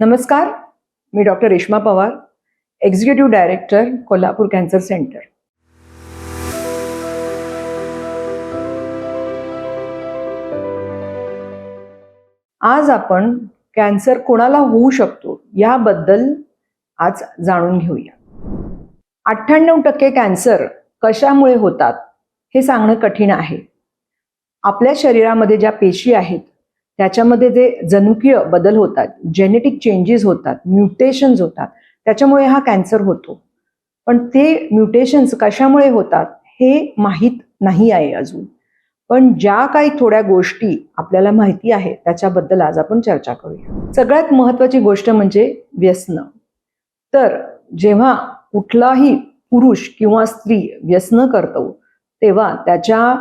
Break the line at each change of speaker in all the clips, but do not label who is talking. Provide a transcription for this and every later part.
नमस्कार मी doctor Reshma Pawar executive director Kolhapur cancer centre. आज आपण कॅन्सर कोणाला होऊ शकतो याबद्दल आज जाणून घेऊया. अठ्ठ्याण्णव टक्के कॅन्सर कशामुळे होतात हे सांगणं कठीण आहे. आपल्या शरीरामध्ये ज्या पेशी आहेत त्याच्यामध्ये जे जनुकीय बदल होतात जेनेटिक चेंजेस होतात म्युटेशन्स होतात त्याच्यामुळे हा कॅन्सर होतो. पण ते म्युटेशन्स कशामुळे होतात हे माहीत नाही आहे अजून. पण ज्या काही थोड्या गोष्टी आपल्याला माहिती आहे त्याच्याबद्दल आज आपण चर्चा करूया. सगळ्यात महत्वाची गोष्ट म्हणजे व्यसन. तर जेव्हा कुठलाही पुरुष किंवा स्त्री व्यसन करतो तेव्हा त्याच्या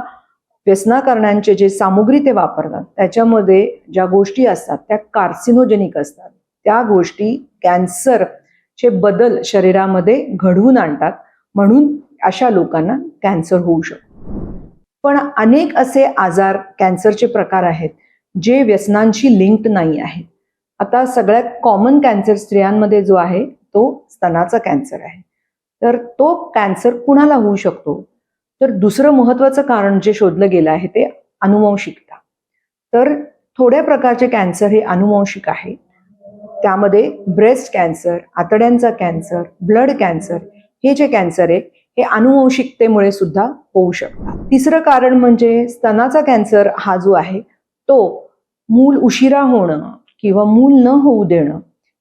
व्यसना करण्याचे जे सामुग्री ते वापरतात त्याच्यामध्ये ज्या गोष्टी असतात त्या कार्सिनोजेनिक असतात. त्या गोष्टी कॅन्सरचे बदल शरीरामध्ये घडवून आणतात. म्हणून अशा लोकांना कॅन्सर होऊ शकतो. पण अनेक असे आजार कॅन्सरचे प्रकार आहेत जे व्यसनांशी लिंक्ड नाही आहेत. आता सगळ्यात कॉमन कॅन्सर स्त्रियांमध्ये जो आहे तो स्तनाचा कॅन्सर आहे. तर तो कॅन्सर कुणाला होऊ शकतो? तर दुसरं महत्वाचं कारण जे शोधलं गेलं आहे ते अनुवंशिकता. तर थोड्या प्रकारचे कॅन्सर हे अनुवंशिक आहे. त्यामध्ये ब्रेस्ट कॅन्सर आतड्यांचा कॅन्सर ब्लड कॅन्सर हे जे कॅन्सर आहे हे अनुवंशिकतेमुळे सुद्धा होऊ शकतात. तिसरं कारण म्हणजे स्तनाचा कॅन्सर हा जो आहे तो मूल उशिरा होणं किंवा मूल न होऊ देणं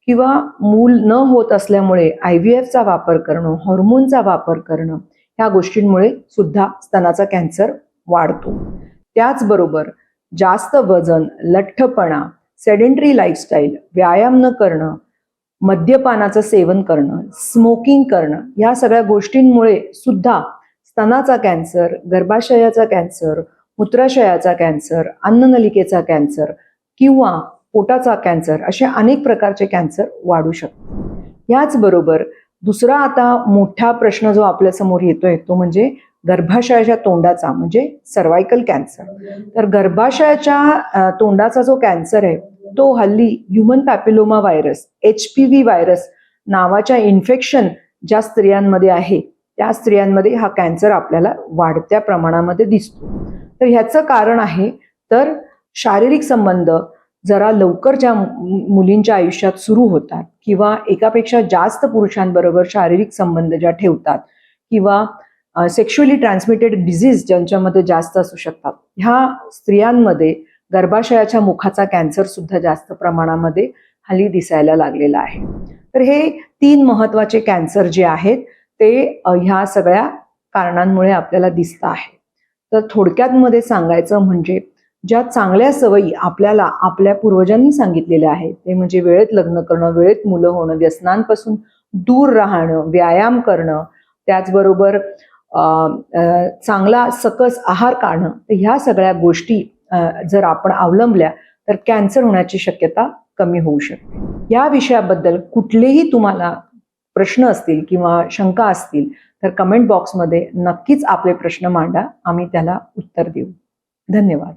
किंवा मूल न होत असल्यामुळे आय व्ही एफचा वापर करणं हॉर्मोनचा वापर करणं ह्या गोष्टींमुळे सुद्धा स्तनाचा कॅन्सर वाढतो. त्याचबरोबर जास्त वजन लठ्ठपणा सेडेंटरी लाईफस्टाईल व्यायाम न करणं मद्यपानाचं सेवन करणं स्मोकिंग करणं या सगळ्या गोष्टींमुळे सुद्धा स्तनाचा कॅन्सर गर्भाशयाचा कॅन्सर मूत्राशयाचा कॅन्सर अन्ननलिकेचा कॅन्सर किंवा पोटाचा कॅन्सर असे अनेक प्रकारचे कॅन्सर वाढू शकतात. याचबरोबर दुसरा आता मोठा प्रश्न जो आपल्यासमोर येतोय तो म्हणजे गर्भाशयाच्या तोंडाचा म्हणजे सर्वायकल कॅन्सर तर गर्भाशयाच्या तोंडाचा जो कॅन्सर आहे तो हल्ली human papilloma virus H P V virus नावाच्या इन्फेक्शन ज्या स्त्रियांमध्ये आहे त्या स्त्रियांमध्ये हा कॅन्सर आपल्याला वाढत्या प्रमाणामध्ये दिसतो. तर ह्याचं कारण आहे तर शारीरिक संबंध जरा लवकर ज्या मुलींच्या आयुष्यात सुरू होतात किंवा एकापेक्षा जास्त पुरुषांबरोबर शारीरिक संबंध ज्या ठेवतात किंवा सेक्शुअली ट्रान्समिटेड डिझीज ज्यांच्यामध्ये जास्त असू शकतात. ह्या स्त्रियांमध्ये गर्भाशयाच्या मुखाचा कॅन्सर सुद्धा जास्त प्रमाणामध्ये हल्ली दिसायला लागलेला आहे. तर हे तीन महत्त्वाचे कॅन्सर जे आहेत ते ह्या सगळ्या कारणांमुळे आपल्याला दिसत आहे. तर थोडक्यात मध्ये सांगायचं म्हणजे ज्या चांगल्या सवयी आपल्याला आपल्या पूर्वजांनी सांगितलेल्या आहेत ते म्हणजे वेळेत लग्न करणं वेळेत मुलं होणं व्यसनांपासून दूर राहणं व्यायाम करणं त्याचबरोबर चांगला सकस आहार काढणं तर ह्या सगळ्या गोष्टी जर आपण अवलंबल्या तर कॅन्सर होण्याची शक्यता कमी होऊ शकते. या विषयाबद्दल कुठलेही तुम्हाला प्रश्न असतील किंवा शंका असतील तर कमेंट बॉक्समध्ये नक्कीच आपले प्रश्न मांडा आम्ही त्याला उत्तर देऊ. धन्यवाद.